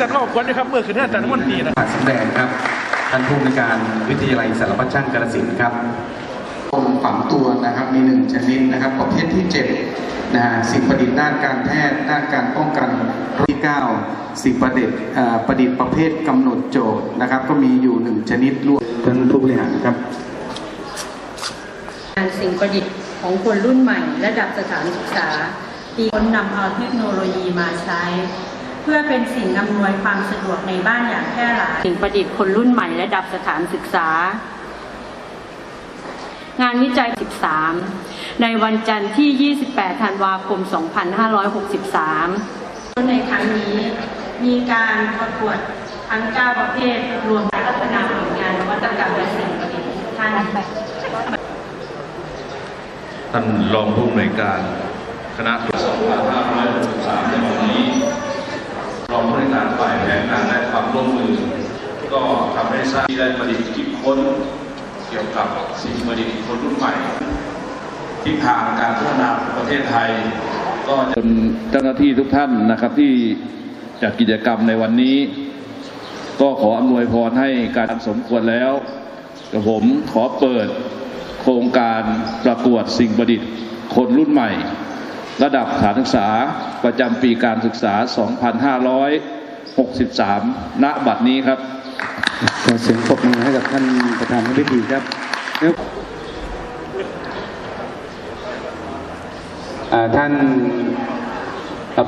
กันว่าควรนะครับเมื่อคืนท่านอาจารย์มนตรีนะผ่านสำแดงครับท่านผู้อำนวยการวิทยาลัยสารพัดช่างกาฬสินธุ์ครับคนฝังตัวนะครับมีหนึ่งชนิดนะครับ ประเภทที่เจ็ดนะฮะสิ่งประดิษฐ์ด้านการแพทย์ด้านการป้องกันโรคที่เก้าสิ่งประดิษฐ์เอ่อประดิษฐ์ประเภทกำหนดโจทย์นะครับ ก็มีอยู่หนึ่งชนิดรวมท่านผู้บริหารครับงานสิ่งประดิษฐ์ของคนรุ่นใหม่ ระดับสถานศึกษาปีคนนำเอาเทคโนโลยีมาใช้เพื่อเป็นสิ่งอำนวยความสะดวกในบ้านอย่างแพร่หลายสิ่งประดิษฐ์คนรุ่นใหม่ระดับสถานศึกษา งานวิจัย 13 ในวันจันทร์ที่ 28 ธันวาคม 2563 ในครั้งนี้มีการประกวดทั้ง 9 ประเภท รวมพัฒนาผลงานนวัตกรรมและสิ่งประดิษฐ์ทุกท่านท่านรองผู้อำนวยการคณะ2563ในวันนี้ รองผู้อำนการฝ่ายแผนงานและความร่วมมือ ก็ทำให้ทราบที่ได้ประดิษฐ์คิดค้น เกี่ยวกับสิ่งประดิษฐ์คนรุ่นใหม่ทิศทางการพัฒนาประเทศไทย ก็จะเจ้าหน้าที่ทุกท่านนะครับที่จัดกิจกรรมในวันนี้ ก็ขออำนวยพรให้การสมควรแล้วกับผมขอเปิดโครงการประกวดสิ่งประดิษฐ์คนรุ่นใหม่ ระดับฐานศึกษาประจำปีการศึกษา 2563 ณ บัดนี้ครับ ขอเสียงปรบมือให้กับท่านประธานพิธีครับท่าน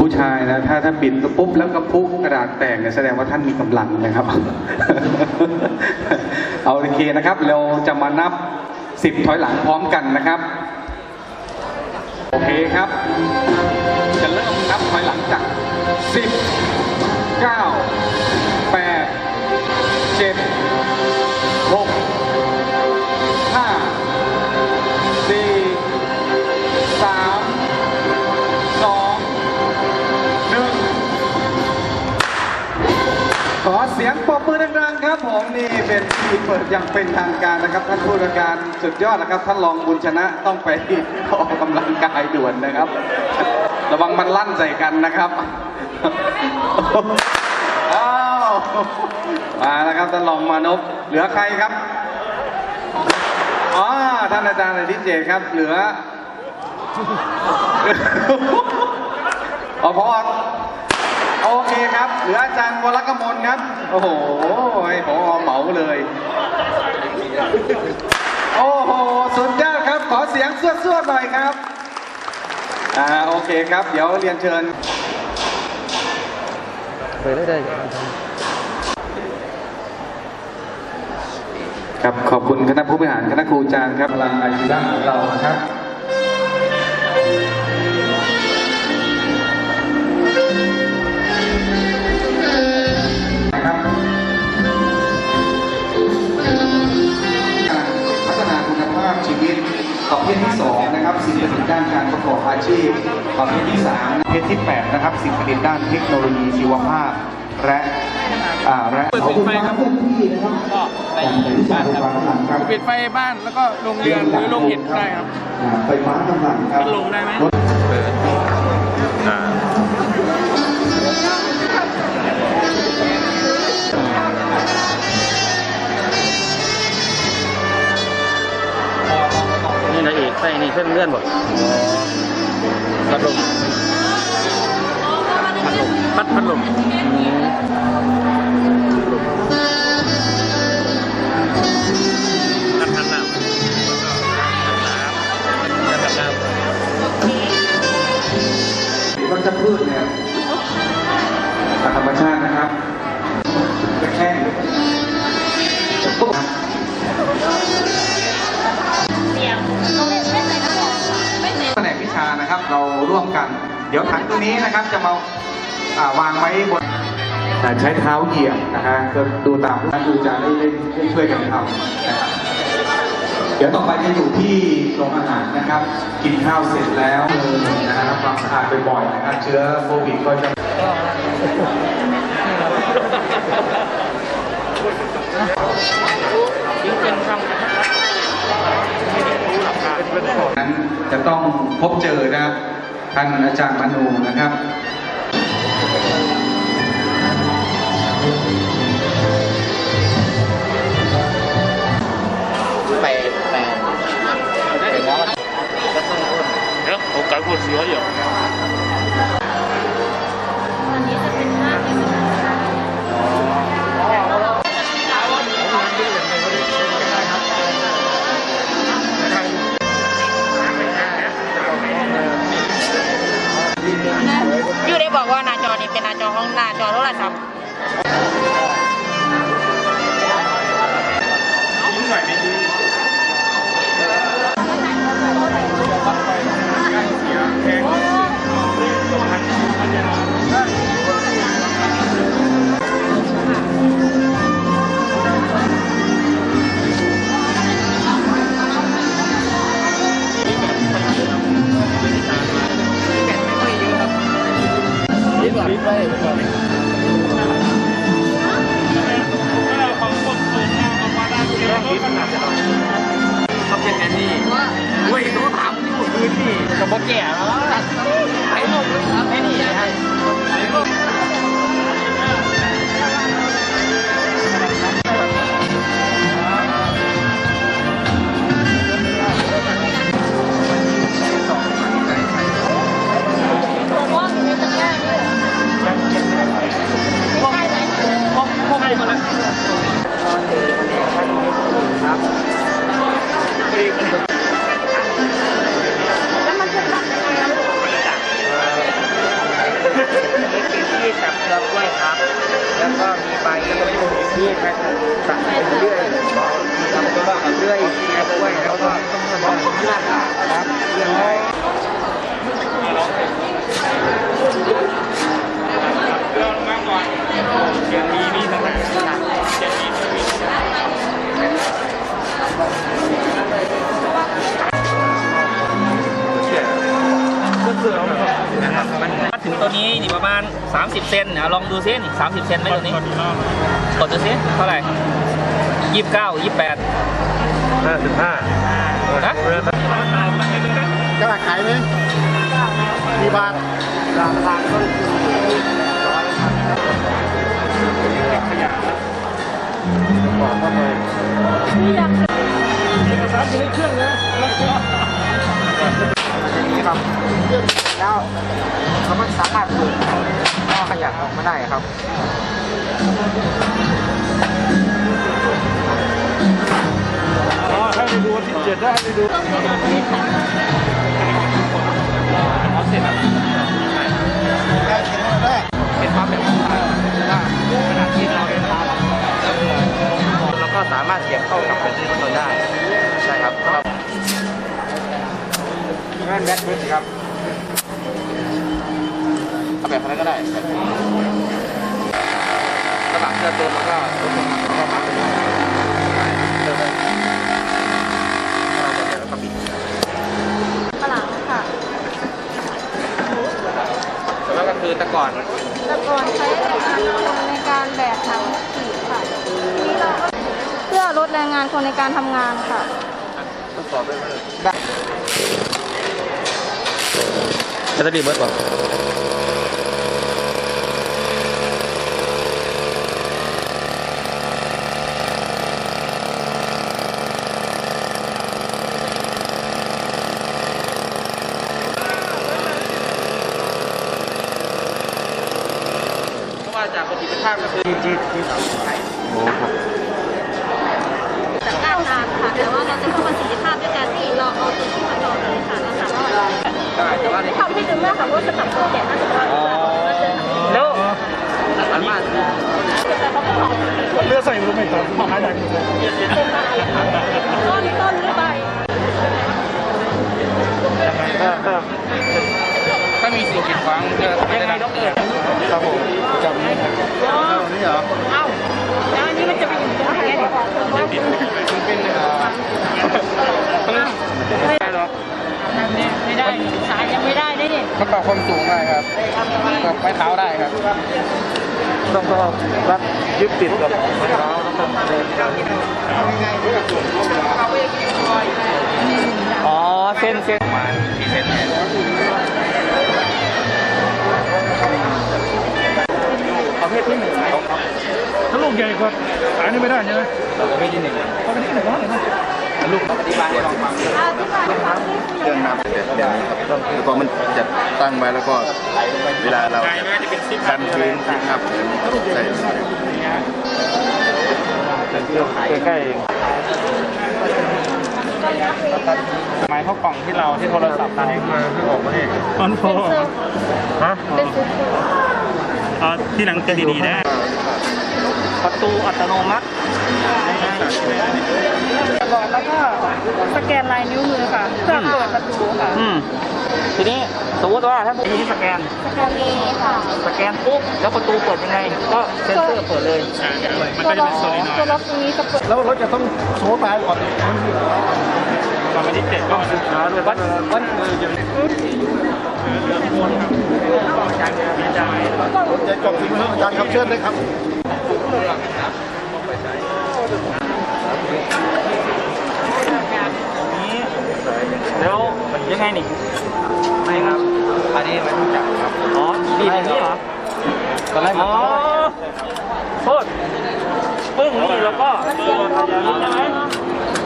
ผู้ชายนะถ้าถ้าปิดปุ๊บแล้วก็พุกกระดาษแตกเนี่ยแสดงว่าท่านมีกำลังนะครับ เอาโอเคนะครับ เราจะมานับสิบถอยหลังพร้อมกันนะครับ โอเคครับ จะเริ่มนับถอยหลังจาก 10 9 8 7 ขอเสียงปรบมือดังๆครับผมนี่เป็นที่เปิดอย่างเป็นทางการนะครับ ท่านผู้ว่าการสุดยอดนะครับท่านรองบุญชนะต้องไปออกกำลังกายด่วนนะครับ ระวังมันลั่นใส่กันนะครับอ้าวมาแล้วครับท่านรองมานพเหลือใครครับอ๋อท่านอาจารย์อธิเจครับ เหลืออ๋อพอ ครับ เหลืออาจารย์วรกมลครับ โอ้โหพอเหมาเลย โอ้โห สุดยอดครับ ขอเสียงเสวดๆหน่อยครับ อ่า โอเคครับ เดี๋ยวเรียนเชิญไปได้เลยครับ ขอบคุณคณะผู้บริหาร คณะครูอาจารย์ครับพลังอาชีวะของเรานะครับ ชีพประเภทที่สามประเภทที่แปดนะครับ สิ่งประดิษฐ์ด้านเทคโนโลยีชีวภาพ และอ่าและเปิดปิดไฟครับก็ในบ้านครับปิดไฟบ้านแล้วก็โรงเรือนหรือโรงเห็ดได้ครับไฟฟ้ากำลังครับเป็นโรงได้ไหมนี่นะเอกใส่นี่เส้นเลื่อนบ่พัด พืชเนี่ยธรรมชาตินะครับแค่แผนกวิชานะครับเราร่วมกัน เดี๋ยวถังตัวนี้นะครับจะมาอ่าวางไว้บนอ่าใช้เท้าเหยียบนะฮะก็ดูตามท่านดูจะได้ได้ได้ช่วยกันทำนะครับ เดี๋ยวต่อไปจะอยู่ที่โรงอาหารนะครับ กินข้าวเสร็จแล้วมือนะครับความสะอาดบ่อยๆนะครับ เชื้อโควิดก็จะนั้นจะต้องพบเจอนะครับท่านอาจารย์มนูนะครับ แล้วกูซื้อ 30 เซนเอาลองดูซินี่30 เซนไหมตัวนี้ กดดูซิเท่าไหร่ยี่สิบเก้ายี่สิบแปดห้าสิบห้านะกระดาษขายไหมกี่บาทราคาต้นทุนบอกเข้าไปนี่ครั บแล้วเขามันสามารถดูดท่อขยะออกมาได้ครับอ๋อให้ไปดูวันที่เจ็ดได้ให้ไปดูเป็นภาพแบบได้ขณะที่เราเดินตามเราก็สามารถเสียบเข้ากับแบตเตอรี่รถยนต์ได้ ใช่ครับครับ งั้นแบตเบิร์ดครับเอาแบบนั้นก็ได้กระบะเสื้อตัวแล้วก็รถยนต์ก็มาเป็นเดินเลยเราจะเดินแล้วก็ปิดฝรั่งค่ะแล้วก็คือแต่ก่อนแต่ก่อนใช้แรงงานคนในการแบกถังขีดค่ะทีนี้เราก็เพื่อลดแรงงานคนในการทำงานค่ะทดสอบด้วยเลยจะได้ ดีเบิร์ดป่ะเพราะว่าจากประสิทธิภาพก็คือที่ที่ทำให้โอ้ครับ ว่าในทำให้ดึงมากค่ะเพราะว่าสนับตัวแก่น่าจะเป็นเราจะทำให้แล้วสามารถเลือกใส่รู้ไหมครับขายไหนหมดเลย ปรับความสูงได้ครับปรับไม้เท้าได้ครับ ต้องต้องรัดยึดติดกับไม้เท้าแล้วก็เดินอ๋อเส้นเส้นมาที่เส้นเนี่ยประเภทที่หนึ่งถ้าลูกใหญ่กว่าขายนี่ไม่ได้ใช่ไหมประเภทที่หนึ่งเอาไปที่ไหนวะเนี่ยนะ ลูกอธิบายให้ลองฟังเอาที่มาที่ฟังเรื่องน้ำแบบแบบนี้ครับแล้วก็มันจะตั้งไว้แล้วก็เวลาเราดันพื้นครับใส่ใกล้หมายเข้ากล่องที่เราที่โทรศัพท์ตอนนี้มาเพิ่งออกมาเองออนโฟฮะเป็นซุปเปอร์เอาที่หลังจะดีๆนะประตูอัตโนมัติ ก่อนแล้วก็สแกนลายนิ้วมือค่ะ เพื่อเปิดประตูค่ะ อืมทีนี้สมมติว่าถ้าทีนี้สแกน สแกนเอค่ะ สแกนปุ๊บแล้วประตูเปิดยังไง ก็เซ็นเซอร์เปิดเลยตัวล็อกตัวล็อกตรงนี้จะเปิด แล้วรถจะต้องโชว์ตายก่อนก่อนวันที่เจ็ดก็มาด้วยวัดวัดใจกล่องถึงเพิ่มอาจารย์ครับเชิญเลยครับ แล้วยังไงนี่ไม่ครับอันนี้ไมันจับครับอ๋อดีอย่างนี้เหรอตอนแรกอ๋อโทษปึ้งนี่แล้วก็ตัวนี้ใช่ไหม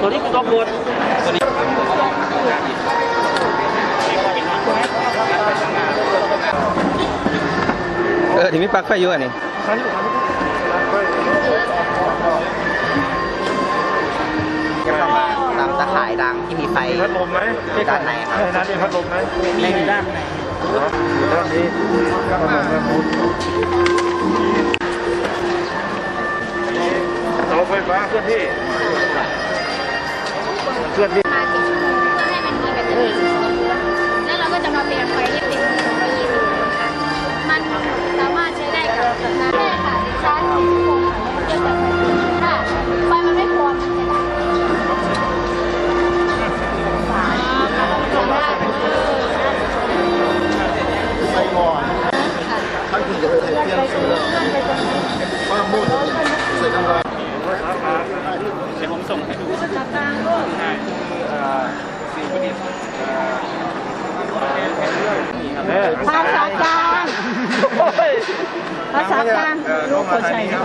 ตัวนี้คือตัวกดตัวนี้เออที่มีปลั๊กไฟอยู่อันนี้ ตามตะข่ายดังที่มีไฟพัดลมไหมด้านในครับในนั้นมีพัดลมไหมไม่มีด้านในด้านนี้ก็พัดลมกันหมดเสาไฟฟ้าเคลื่อนที่เคลื่อนที่ เทเพียงซื้อแล้วว่ามุ่งใส่กำลังเดี๋ยวผมส่งให้ดูภาษากลางภาษากลางลูกโคชัยค่ะ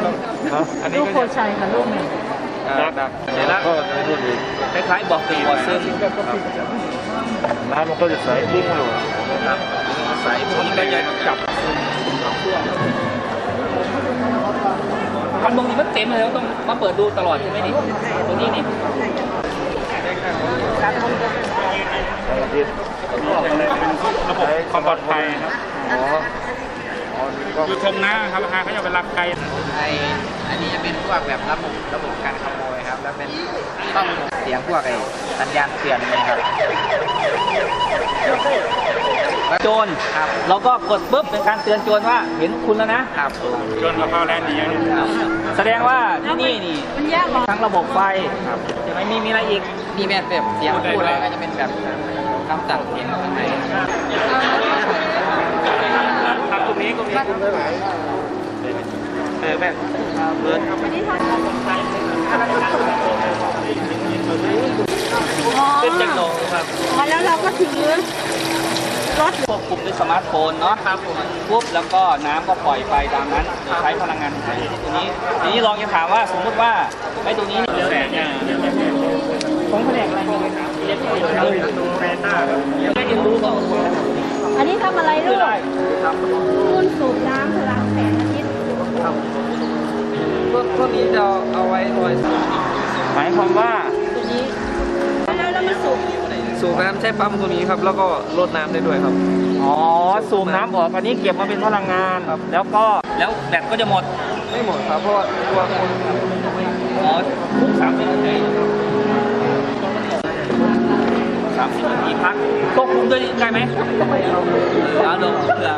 ลูกโคชัยค่ะลูกเนี่ยเดี๋ยวนะคล้ายๆบอกปีบอซึ่งน้ำมันก็จะใสทิ้งเลยสายพวกนี้ก็จะจับ คันบงนี้มันเต็มเลยต้องมาเปิดดูตลอดใช่ไหมนี่ตรงนี้นี่ระบบความปลอดภัยครับอยู่ชมนะครับหาเขาจะไปรับไกลไออันนี้จะเป็นพวกแบบระบบระบบการขโมยครับ แล้วเป็นต้องเสียงพวกไอสัญญาณเตือนนะครับ โจรเราก็กดปุ๊บเป็นการเตือนโจรว่าเห็นคุณแล้วนะครับจนเราเข้าแลนด์นี้แสดงว่าที่นี่นี่มันยากหรอทั้งระบบไฟใช่ไหมมีมีอะไรอีกมีแบบแบบเสียงพูดแล้วก็จะเป็นแบบคำสั่งเสียงข้างในทำตรงนี้ก็มีเออแบบเบิร์ดครับเป็นเทคโนโลยีครับอ๋อแล้วเราก็ถือ รถควบคุมด้วยสมาร์ทโฟนเนาะครับปุ๊บแล้วก็น้ำก็ปล่อยไปตามนั้นโดยใช้พลังงานไฟตรงนี้ ทีนี้ลองจะถามว่าสมมติว่าไอ้ตรงนี้นี่แสงเนี่ยของแผนกอะไรมีครับเรียนรู้ดูเรต้าไม่เรียนรู้ก็อันนี้ทำอะไรลูกได้ครับรุ่นสูบน้ำพลังแสงอาทิตย์พวกพวกนี้จะเอาไว้ลอยหมายความว่าตัวนี้แล้วแล้วมันสูบ สูบน้ำใช้ปั๊มตัวนี้ครับ แล้วก็ลดน้ำได้ด้วยครับ อ๋อ สูบน้ำออกอันนี้เก็บมาเป็นพลังงานแล้วก็แล้วแบตก็จะหมด ไม่หมดครับเพราะว่าตัวคนอ๋อทุกสามสิบนาทีสามสิบนาทีพักควบคุมด้วยได้ไหมเอาลงเผื่อ